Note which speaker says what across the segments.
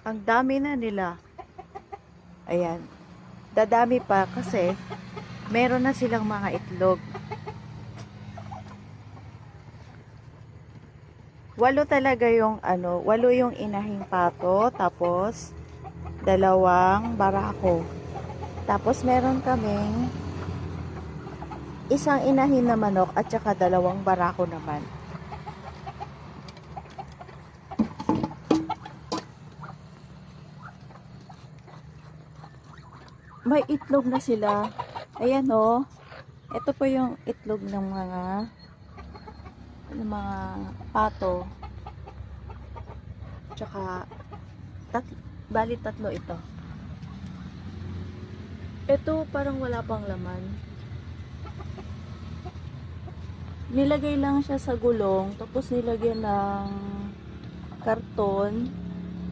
Speaker 1: Ang dami na nila. Ayan. Dadami pa kasi meron na silang mga itlog. Walo talaga yung ano, walo yung inahing pato, tapos dalawang barako. Tapos meron kaming isang inahin na manok at saka dalawang barako naman. May itlog na sila. Ayan o. Ito po yung itlog ng mga ng mga pato. Tsaka tat, bali tatlo ito. Ito parang wala pang laman. Nilagay lang siya sa gulong tapos nilagyan ng karton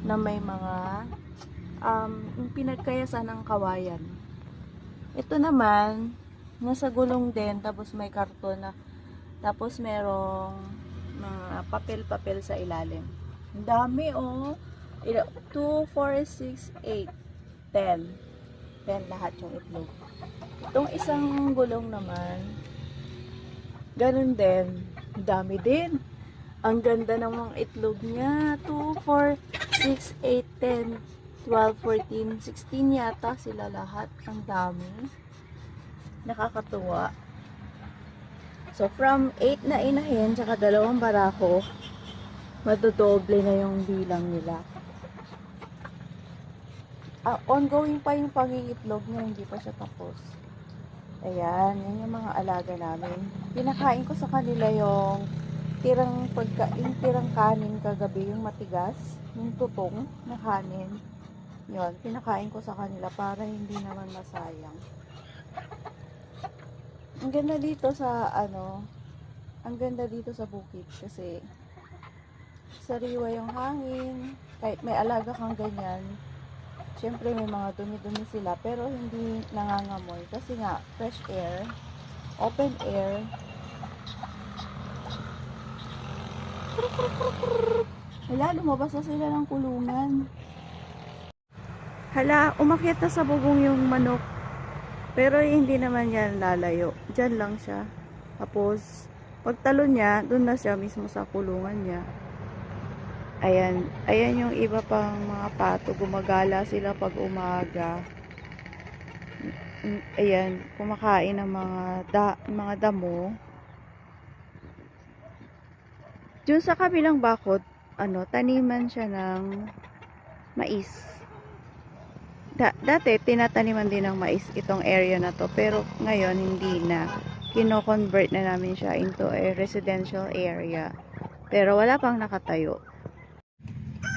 Speaker 1: na may mga um, yung pinagkayasan ng kawayan. Ito naman, nasa gulong din, tapos may karton na, tapos merong mga papel-papel sa ilalim. Ang dami, oh. 2, 4, 6, 8, 10. 10 lahat yung itlog. Itong isang gulong naman, ganun din. Dami din. Ang ganda ng mga itlog niya. 2, 4, 6, 8, 10, 12, 14, 16 yata sila lahat. Ang dami. Nakakatuwa. So, from 8 na inahin, tsaka dalawang barako, madodoble na yung bilang nila. Ah, ongoing pa yung pangingitlog niya, hindi pa siya tapos. Ayan, yan yung mga alaga namin. Pinakain ko sa kanila yung tirang pagka, yung tirang kanin kagabi, yung matigas, yung tutong na kanin. Yun, pinakain ko sa kanila para hindi naman masayang. Ang ganda dito sa ano, ang ganda dito sa bukid kasi sariwa yung hangin, kahit may alaga kang ganyan, syempre may mga dumi-dumi sila pero hindi nangangamoy kasi nga fresh air, open air, Hala, lumabas na sila ng kulungan. Hala, umakyat na sa bubong yung manok. Pero hindi naman yan lalayo. Diyan lang siya. Tapos, pagtalon niya, doon na siya mismo sa kulungan niya. Ayan. Ayan yung iba pang mga pato. Gumagala sila pag umaga. Ayan. Kumakain ng mga, da, mga damo. Diyan sa kabilang bakod, ano, taniman siya ng mais. Da- dati, tinataniman din ng mais itong area na to. Pero ngayon, hindi na. Kino-convert na namin siya into a residential area. Pero wala pang nakatayo.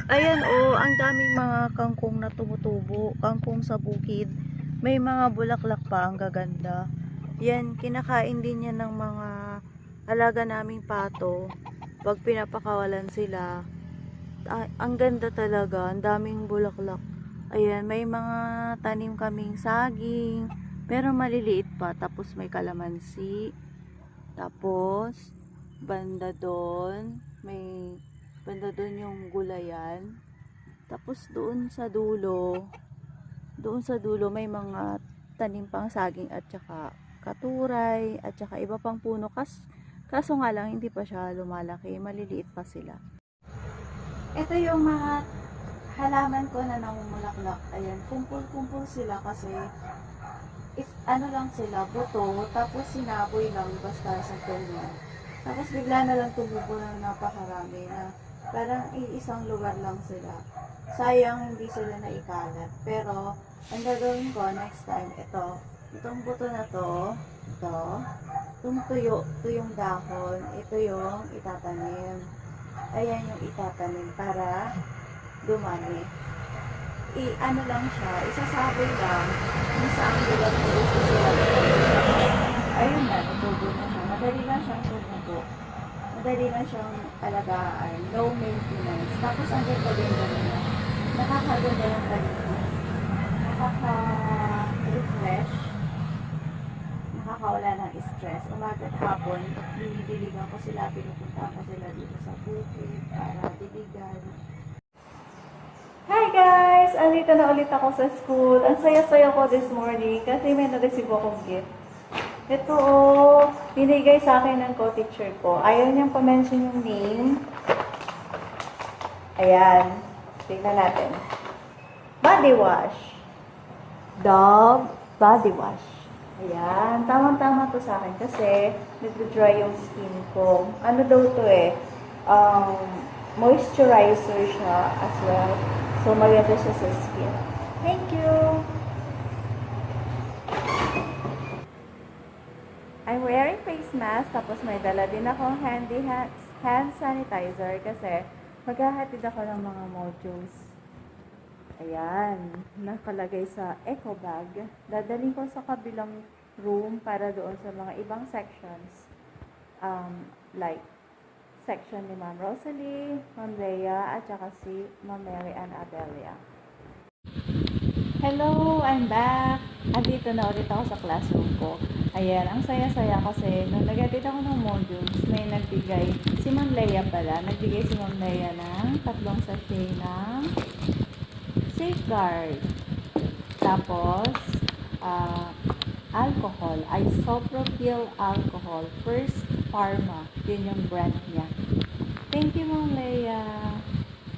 Speaker 1: Ayan oh, ang daming mga kangkong na tumutubo. Kangkong sa bukid. May mga bulaklak pa, ang gaganda. Yan, kinakain din yan ng mga alaga naming pato. Pag pinapakawalan sila, ang ganda talaga. Ang daming bulaklak. Ayan, may mga tanim kaming saging, pero maliliit pa. Tapos may kalamansi. Tapos, banda doon, may banda doon yung gulayan. Tapos doon sa dulo, doon sa dulo may mga tanim pang saging at saka katuray at saka iba pang puno. Kas, kaso nga lang, hindi pa siya lumalaki. Maliliit pa sila. Ito yung mga halaman ko na namumulaklak. Ayan, kumpul-kumpul sila kasi if ano lang sila, buto, tapos sinaboy lang basta sa ganyan. Tapos bigla na lang tumubo ng napakarami na parang iisang lugar lang sila. Sayang hindi sila naikalat. Pero, ang gagawin ko next time, ito, itong buto na to, ito, itong tuyo, ito yung dahon, ito yung itatanim. Ayan yung itatanim para dumami. I, ano lang siya, isasaboy lang kung saan na gusto sila. Ayun na, natubo na siya. Madali lang siyang tumubo. Madali lang siyang alagaan. No maintenance. Tapos ang ganda din na. Nakakaganda yung talito. Nakaka-refresh. Nakakawala ng stress. Umaga at hapon, pag dinidiligan ko sila, pinupunta ko sila dito sa bukid para diligan. Guys! Andito na ulit ako sa school. Ang saya-saya ko this morning kasi may na-receive akong gift. Ito oh, binigay sa akin ng co-teacher ko. Ayaw niyang pa-mention yung name. Ayan. Tingnan natin. Body wash. Dove body wash. Ayan. Tamang-tama to sa akin kasi nagdo-dry yung skin ko. Ano daw to eh? Um, moisturizer siya as well. So, maganda siya sa skin. Thank you! I'm wearing face mask, tapos may dala din akong handy hand, hand sanitizer kasi maghahatid ako ng mga modules. Ayan, nakalagay sa eco bag. Dadaling ko sa kabilang room para doon sa mga ibang sections. Um, like, section ni Ma'am Rosalie, Ma'am Rhea, at saka si Ma'am Mary Ann Abelia. Hello, I'm back! Andito na ulit ako sa classroom ko. Ayan, ang saya-saya kasi nung nag-edit ako ng modules, may nagbigay, si Ma'am Leia pala, nagbigay si Ma'am Leia ng tatlong sachet ng safeguard. Tapos, ah, alcohol, isopropyl alcohol, First Pharma, yun yung brand niya. Thank you, Ma'am Leia.